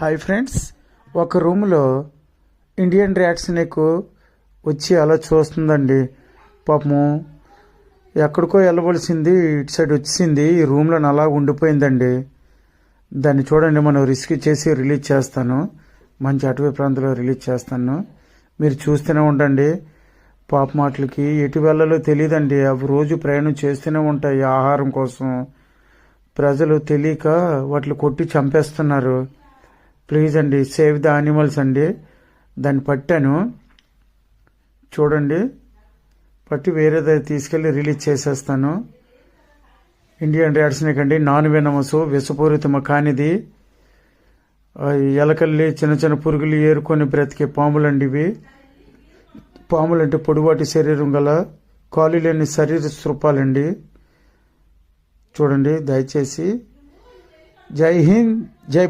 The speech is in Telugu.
హాయ్ ఫ్రెండ్స్ ఒక రూమ్లో ఇండియన్ ర్యాట్ వచ్చి అలా చూస్తుందండి. పాపము ఎక్కడికో వెళ్ళవలసింది ఇటు సైడ్ వచ్చింది ఈ రూమ్లో అలా ఉండిపోయిందండి. దాన్ని చూడండి మనం రిస్క్ చేసి రిలీజ్ చేస్తాను. మంచి అటవీ ప్రాంతంలో రిలీజ్ చేస్తాను. మీరు చూస్తూనే ఉండండి. పాప మాటలకి ఎటు వెళ్ళలో తెలియదండి. అవి రోజు ప్రయాణం చేస్తూనే ఉంటాయి ఆహారం కోసం. ప్రజలు తెలియక వాటిని కొట్టి చంపేస్తున్నారు. ప్లీజ్ అండి సేవ్ ద యానిమల్స్ అండి. దాన్ని పట్టాను. చూడండి. పట్టి వేరే దగ్గర తీసుకెళ్ళి రిలీజ్ చేసేస్తాను. ఇండియన్ ర్యాట్ అండి నాన్ వెనమస్ విషపూరితమ కానిది. ఎలకల్లి చిన్న చిన్న పురుగులు ఏరుకొని బ్రతికే పాములండి ఇవి. పాములంటే పొడివాటి శరీరం గల కాలు లేని శరీర స్వరూపాలండి. చూడండి దయచేసి. జై హింద్ జై